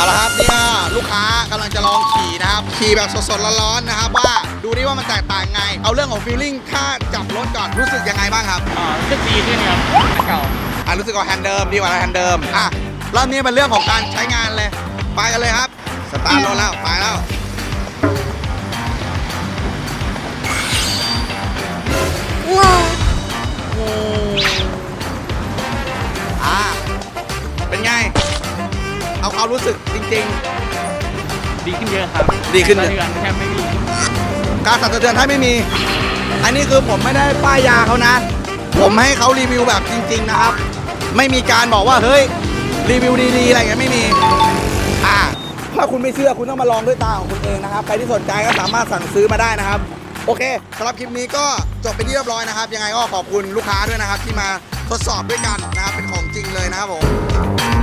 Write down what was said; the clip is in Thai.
เอาละครับนี่ก็ลูกค้ากำลังจะลองขี่นะครับ ขี่แบบสดๆร้อนๆนะครับ ว่าดูดิว่ามันแตกต่างไง เอาเรื่องของฟีลลิ่งถ้าจับรถก่อนรู้สึกยังไงบ้างครับอ่ารู้สึกดีขึ้นครับอันเก่าอะรู้สึกว่าแฮนด์เดิมดีกว่าแฮนด์เดิมอะรอบนี้เป็นเรื่องของการใช้งานเลย ไปกันเลยครับ สตาร์ทรถแล้วไปแล้ว ความรู้สึกจริง ดีขึ้นเยอะครับดีขึ้นเยอะเดือนแทบไม่มีๆ การสั่นสะเทือนถ้าไม่มี อันนี้คือผมไม่ได้ป้ายยาเขานะ ผมให้เขารีวิวแบบจริง ๆนะครับ ไม่มีการบอกว่าเฮ้ยรีวิวดีๆอะไรอย่างเงี้ยไม่มี อ่าถ้าคุณไม่เชื่อคุณต้องมาลองด้วยตาของคุณเองนะครับใครที่สนใจก็สามารถสั่งซื้อมาได้นะครับ โอเคสำหรับคลิปนี้ก็จบไปนที่เรียบร้อยนะครับ ยังไงก็ขอบคุณลูกค้าด้วยนะครับ ที่มาทดสอบด้วยกันนะครับเป็นของจริงเลยนะครับผม